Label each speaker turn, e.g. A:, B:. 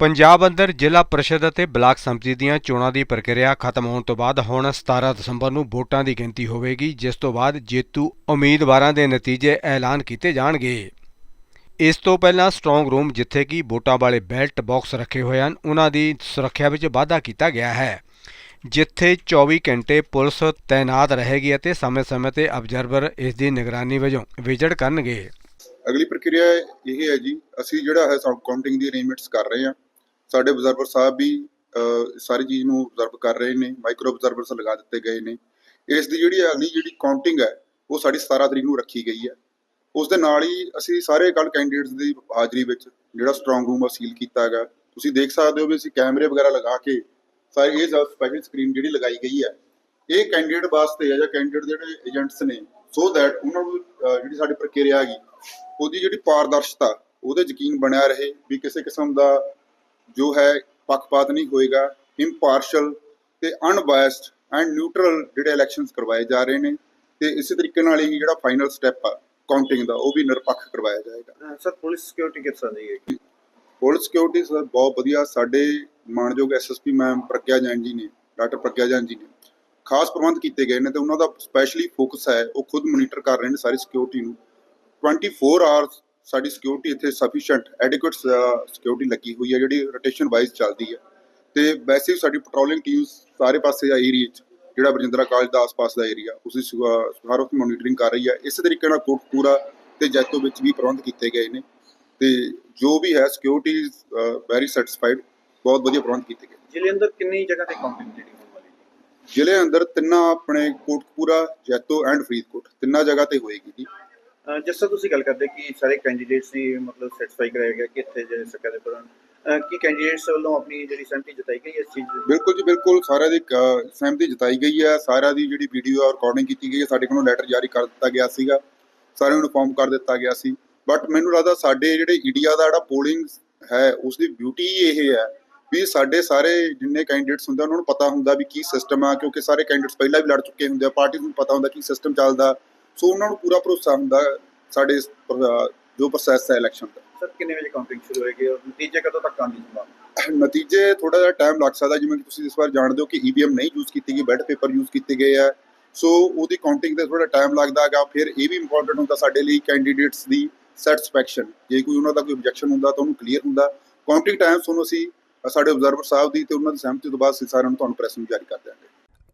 A: ਪੰਜਾਬ ਅੰਦਰ ਜ਼ਿਲ੍ਹਾ ਪਰਿਸ਼ਦ ਅਤੇ ਬਲਾਕ ਸੰਮਤੀ ਦੀਆਂ ਚੋਣਾਂ ਦੀ ਪ੍ਰਕਿਰਿਆ ਖਤਮ ਹੋਣ ਤੋਂ ਬਾਅਦ ਹੁਣ 17 ਦਸੰਬਰ ਨੂੰ ਵੋਟਾਂ ਦੀ ਗਿਣਤੀ ਹੋਵੇਗੀ, ਜਿਸ ਤੋਂ ਬਾਅਦ ਜੇਤੂ ਉਮੀਦਵਾਰਾਂ ਦੇ ਨਤੀਜੇ ਐਲਾਨ ਕੀਤੇ ਜਾਣਗੇ। ਇਸ ਤੋਂ ਪਹਿਲਾਂ ਸਟਰੋਂਗ ਰੂਮ ਜਿੱਥੇ ਕਿ ਵੋਟਾਂ ਵਾਲੇ ਬੈਲਟ ਬਾਕਸ ਰੱਖੇ ਹੋਏ ਹਨ, ਉਹਨਾਂ ਦੀ ਸੁਰੱਖਿਆ ਵਿੱਚ ਵਾਧਾ ਕੀਤਾ ਗਿਆ ਹੈ, ਜਿੱਥੇ 24 ਘੰਟੇ ਪੁਲਿਸ ਤਾਇਨਾਤ ਰਹੇਗੀ ਅਤੇ ਸਮੇਂ-ਸਮੇਂ ਤੇ ਅਬਜ਼ਰਵਰ ਇਸ ਦੀ ਨਿਗਰਾਨੀ ਵਜੋਂ ਵਿਜ਼ਿਟ ਕਰਨਗੇ।
B: ਅਗਲੀ ਪ੍ਰਕਿਰਿਆ ਇਹ ਹੈ ਜੀ, ਅਸੀਂ ਜਿਹੜਾ ਹੈ ਕਾਊਂਟਿੰਗ ਦੀ ਅਰੇਂਜਮੈਂਟਸ ਕਰ ਰਹੇ ਹਾਂ। ਸਾਡੇ ਅਬਜ਼ਰਵਰ ਸਾਹਿਬ ਵੀ ਸਾਰੀ ਚੀਜ਼ ਨੂੰ ਅਬਜ਼ਰਵ ਕਰ ਰਹੇ ਨੇ ਮਾਈਕਰੋ ਅਬਜ਼ਰਵਰਸ ਲਗਾ ਦਿੱਤੇ ਗਏ ਨੇ। ਇਸ ਦੀ ਜਿਹੜੀ ਅਗਲੀ ਜਿਹੜੀ ਕਾਊਂਟਿੰਗ ਹੈ, ਉਹ ਸਾਡੀ 17 ਤਰੀਕ ਨੂੰ ਰੱਖੀ ਗਈ ਹੈ। ਉਸ ਦੇ ਨਾਲ ਹੀ ਅਸੀਂ ਸਾਰੇ ਕੱਲ ਕੈਂਡੀਡੇਟਸ ਦੀ ਹਾਜ਼ਰੀ ਵਿੱਚ ਜਿਹੜਾ ਸਟਰੋਂਗ ਰੂਮ ਆ ਸੀਲ ਕੀਤਾ ਹੈਗਾ। ਤੁਸੀਂ ਦੇਖ ਸਕਦੇ ਹੋ ਵੀ ਅਸੀਂ ਕੈਮਰੇ ਵਗੈਰਾ ਲਗਾ ਕੇ ਸਾਰੇ ਇਹ ਸਪੈਸ਼ਲ ਸਕਰੀਨ ਜਿਹੜੀ ਲਗਾਈ ਗਈ ਹੈ, ਇਹ ਕੈਂਡੀਡੇਟ ਵਾਸਤੇ ਹੈ ਜਾਂ ਕੈਂਡੀਡੇਟ ਜਿਹੜੇ ਏਜੰਟਸ ਨੇ ਸੋ ਦੈਟ ਉਹਨਾਂ ਨੂੰ ਜਿਹੜੀ ਸਾਡੀ ਪ੍ਰਕਿਰਿਆ ਹੈਗੀ, ਉਹਦੀ ਜਿਹੜੀ ਪਾਰਦਰਸ਼ਤਾ, ਉਹਦੇ ਯਕੀਨ ਬਣਿਆ ਰਹੇ ਵੀ ਕਿਸੇ ਕਿਸਮ ਦਾ ਜੋ ਹੈ ਪੱਖਪਾਤ ਨਹੀਂ ਹੋਏਗਾ ਇੰਪਾਰਸ਼ਲ ਤੇ ਅਨਬਾਇਸਡ ਐਂਡ ਨਿਊਟਰਲ ਜਿਹੜੇ ਇਲੈਕਸ਼ਨਸ ਕਰਵਾਏ ਜਾ ਰਹੇ ਨੇ ਤੇ ਇਸੇ ਤਰੀਕੇ ਨਾਲ ਹੀ ਜਿਹੜਾ ਫਾਈਨਲ ਸਟੈਪ ਆ ਕਾਊਂਟਿੰਗ ਦਾ ਉਹ ਵੀ ਨਿਰਪੱਖ ਕਰਵਾਇਆ ਜਾਏਗਾ।
C: ਸਰ ਪੁਲਿਸ ਸਿਕਿਉਰਿਟੀ ਕਿਸ ਤਰ੍ਹਾਂ ਦੀ ਹੈ
B: ਪੁਲਿਸ ਸਿਕਿਉਰਿਟੀ ਸਰ ਬਹੁਤ ਵਧੀਆ ਸਾਡੇ ਮਾਨਯੋਗ ਐਸਐਸਪੀ ਮੈਮ ਪ੍ਰਗਿਆ ਜੈਨ ਜੀ ਨੇ ਡਾਕਟਰ ਪ੍ਰਗਿਆ ਜੈਨ ਜੀ ਨੇ ਖਾਸ ਪ੍ਰਬੰਧ ਕੀਤੇ ਗਏ ਨੇ ਤੇ ਉਹਨਾਂ ਦਾ ਸਪੈਸ਼ਲੀ ਫੋਕਸ ਹੈ ਉਹ ਖੁਦ ਮੋਨੀਟਰ ਕਰ ਰਹੇ ਨੇ ਸਾਰੀ ਸਿਕਿਉਰਿਟੀ ਨੂੰ। 24 ਆਵਰਸ ਸਾਡੀ ਸਿਕਿਉਰਿਟੀ ਇੱਥੇ ਸਫੀਸ਼ੀਐਂਟ ਐਡਿਕੁਏਟ ਸਿਕਿਉਰਿਟੀ ਲੱਗੀ ਹੋਈ ਹੈ ਜਿਹੜੀ ਰੋਟੇਸ਼ਨ ਵਾਈਜ਼ ਚੱਲਦੀ ਹੈ। ਤੇ ਵੈਸੇ ਵੀ ਸਾਡੀ ਪੈਟਰੋਲਿੰਗ ਟੀਮਸ ਸਾਰੇ ਪਾਸੇ ਆ ਏਰੀਆ 'ਚ ਜਿਹੜਾ ਬਰਜਿੰਦਰਾ ਕਾਲਜ ਦਾ ਆਸ-ਪਾਸ ਦਾ ਏਰੀਆ ਉਸੇ ਹਰ ਵਕਤ ਮੋਨੀਟਰਿੰਗ ਕਰ ਰਹੀ ਹੈ। ਇਸੇ ਤਰੀਕੇ ਨਾਲ ਕੋਟਪੂਰਾ ਤੇ ਜੈਤੋ ਵਿੱਚ ਵੀ ਪ੍ਰਬੰਧ ਕੀਤੇ ਗਏ ਨੇ। ਤੇ ਜੋ ਵੀ ਹੈ ਸਿਕਿਉਰਿਟੀ ਵੈਰੀ ਸੈਟੀਸਫਾਈਡ ਬਹੁਤ ਵਧੀਆ ਪ੍ਰਬੰਧ ਕੀਤੇ ਗਏ।
C: ਜ਼ਿਲ੍ਹੇ ਅੰਦਰ ਕਿੰਨੀ ਜਗ੍ਹਾ ਤੇ ਕਾਊਂਟਿੰਗ ਜਿਹੜੀ
B: ਜ਼ਿਲ੍ਹੇ ਅੰਦਰ ਤਿੰਨਾਂ ਆਪਣੇ ਕੋਟਕਪੂਰਾ ਜੈਤੋ ਐਂਡ ਫਰੀਦਕੋਟ ਤਿੰਨਾਂ ਜਗ੍ਹਾ ਤੇ ਹੋਏਗੀ ਜੀ।
C: ਜਿਸ ਤਰ੍ਹਾਂ ਤੁਸੀਂ ਗੱਲ ਕਰਦੇ ਕਿ ਸਾਰੇ ਕੈਂਡੀਡੇਟਸ ਦੀ ਮਤਲਬ ਸੈਟੀਸਫਾਈ ਕਰਾਇਆ ਗਿਆ ਕਿ ਇੱਥੇ ਜਿਹੜੇ ਸੱਕਾ ਦੇ ਦੌਰਾਨ ਕੀ ਕੈਂਡੀਡੇਟਸ ਵੱਲੋਂ ਆਪਣੀ ਜਿਹੜੀ ਸਹਿਮਤੀ ਜਤਾਈ ਗਈ ਇਸ ਚੀਜ਼
B: ਬਿਲਕੁਲ ਜੀ, ਬਿਲਕੁਲ। ਸਾਰਿਆਂ ਦੀ ਸਹਿਮਤੀ ਜਤਾਈ ਗਈ ਹੈ। ਸਾਰਿਆਂ ਦੀ ਜਿਹੜੀ ਵੀਡੀਓ ਰਿਕਾਰਡਿੰਗ ਕੀਤੀ ਗਈ ਹੈ। ਸਾਡੇ ਕੋਲੋਂ ਲੈਟਰ ਜਾਰੀ ਕਰ ਦਿੱਤਾ ਗਿਆ ਸੀਗਾ। ਸਾਰਿਆਂ ਨੂੰ ਇਨਫੋਰਮ ਕਰ ਦਿੱਤਾ ਗਿਆ ਸੀ। ਬਟ ਮੈਨੂੰ ਲੱਗਦਾ ਸਾਡੇ ਜਿਹੜੇ ਇੰਡੀਆ ਦਾ ਜਿਹੜਾ ਪੋਲਿੰਗ ਹੈ ਉਸ ਦੀ ਬਿਊਟੀ ਇਹ ਹੈ ਵੀ ਸਾਡੇ ਸਾਰੇ ਜਿੰਨੇ ਕੈਂਡੀਡੇਟਸ ਹੁੰਦੇ ਉਹਨਾਂ ਨੂੰ ਪਤਾ ਹੁੰਦਾ ਵੀ ਕੀ ਸਿਸਟਮ ਆ, ਕਿਉਂਕਿ ਸਾਰੇ ਕੈਂਡੀਡੇਟਸ ਪਹਿਲਾਂ ਵੀ ਲੜ ਚੁੱਕੇ ਹੁੰਦੇ ਆ। ਪਾਰਟੀ ਨੂੰ ਪਤਾ ਹੁੰਦਾ ਕੀ ਸਿਸਟਮ ਚੱਲਦਾ। ਸੋ ਉਹਨਾਂ ਨੂੰ ਪੂਰਾ ਭਰੋਸਾ ਹੁੰਦਾ ਸਾਡੇ ਜੋ ਪ੍ਰੋਸੈਸ ਹੈ ਇਲੈਕਸ਼ਨ ਦਾ।
C: ਸਰ ਕਿੰਨੇ ਵਜੇ ਕਾਊਂਟਿੰਗ ਸ਼ੁਰੂ ਹੋਏਗੀ ਔਰ ਨਤੀਜੇ ਕਦੋਂ ਤੱਕ ਆਉਣ ਦੀ ਸੰਭਾਵਨਾ
B: ਨਤੀਜੇ ਥੋੜਾ ਜਿਹਾ ਟਾਈਮ ਲੱਗ ਸਕਦਾ ਜਿਵੇਂ ਕਿ ਤੁਸੀਂ ਇਸ ਵਾਰ ਜਾਣਦੇ ਹੋ ਕਿ ਈਵੀਐਮ ਨਹੀਂ ਯੂਜ਼ ਕੀਤੀ ਗਈ ਬੈਡ ਪੇਪਰ ਯੂਜ਼ ਕੀਤੇ ਗਏ ਆ। ਸੋ ਉਹਦੀ ਕਾਊਂਟਿੰਗ ਤੇ ਥੋੜਾ ਟਾਈਮ ਲੱਗਦਾ ਹੈਗਾ। ਫਿਰ ਇਹ ਵੀ ਇੰਪੋਰਟੈਂਟ ਹੁੰਦਾ ਸਾਡੇ ਲਈ ਕੈਂਡੀਡੇਟਸ ਦੀ ਸੈਟੀਸਫੈਕਸ਼ਨ ਜੇ ਕੋਈ ਉਹਨਾਂ ਦਾ ਕੋਈ ਆਬਜੈਕਸ਼ਨ ਹੁੰਦਾ ਤਾਂ ਉਹਨੂੰ ਕਲੀਅਰ ਹੁੰਦਾ। ਕਾਊਂਟਿੰਗ ਟਾਈਮ ਤੁਹਾਨੂੰ ਅਸੀਂ ਸਾਡੇ ਆਬਜ਼ਰਵਰ ਸਾਹਿਬ ਦੀ ਤੇ ਉਹਨਾਂ ਦੀ ਸਹਿਮਤੀ ਤੋਂ ਬਾਅਦ ਸਾਰਿਆਂ ਨੂੰ ਤੁਹਾਨੂੰ ਪ੍ਰੈਸ ਨੂੰ ਜਾਰੀ ਕਰ ਦਿਆਂਗੇ।